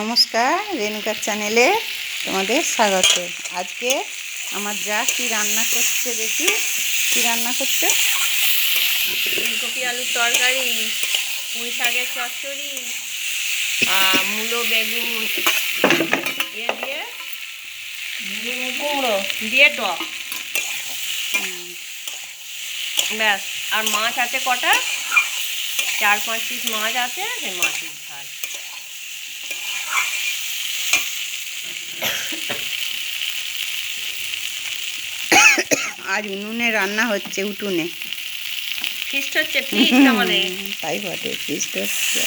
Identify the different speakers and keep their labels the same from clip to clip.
Speaker 1: নমস্কার রেণুকার চ্যানেলে তোমাদের স্বাগত। আজকে আমার যা কি রান্না করছে দেখি। কি রান্না করছে?
Speaker 2: ফুলকপি আলুর তরকারি পুঁই শাকের চচ্চড়ি আর মূলো বেগুন ইয়ে দিয়ে কুমড়ো। দিয়ে টক। ব্যাস আর মাছ আছে কটা? চার পাঁচ পিস মাছ আছে সেই মাছের
Speaker 1: আজ উনুনে রান্না হচ্ছে উঠুনে।
Speaker 2: ফিস্ট হচ্ছে ফিস্ট আমাদের।
Speaker 1: তাই বটে ফিস্ট হচ্ছে।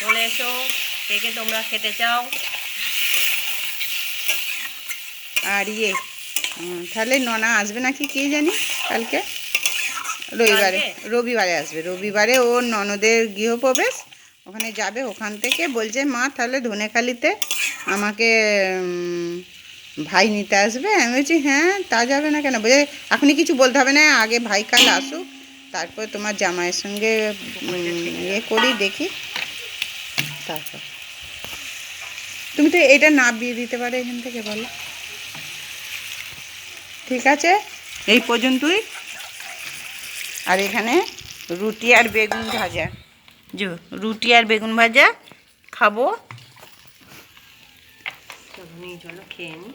Speaker 2: চলে এসো কে কে তোমরা খেতে চাও?
Speaker 1: আর ইয়ে তাহলে ননা আসবে নাকি কে জানি কালকে? রবিবারে? রবিবারে আসবে। রবিবারে ওর ননদের গৃহপ্রবেশ। ওখানে যাবে, ওখান থেকে বলছে, মা, তাহলে ধনেখালিতে আমাকে ভাই নিতে আসবে? আমি বলছি হ্যাঁ তা যাবে না কেন? বলে এখনই কিছু বলতে হবে না, আগে ভাই কাল আসুক, তারপর তোমার জামাইয়ের সঙ্গে ইয়ে করি, দেখি, তারপর। তুমি তো এটা না বিয়ে দিতে পারো এখান থেকে, বলো। ঠিক আছে? এই পর্যন্তই। আর এখানে রুটি আর বেগুন ভাজা। যো রুটি আর বেগুন ভাজা খাব।
Speaker 2: চলো খেয়ে নিই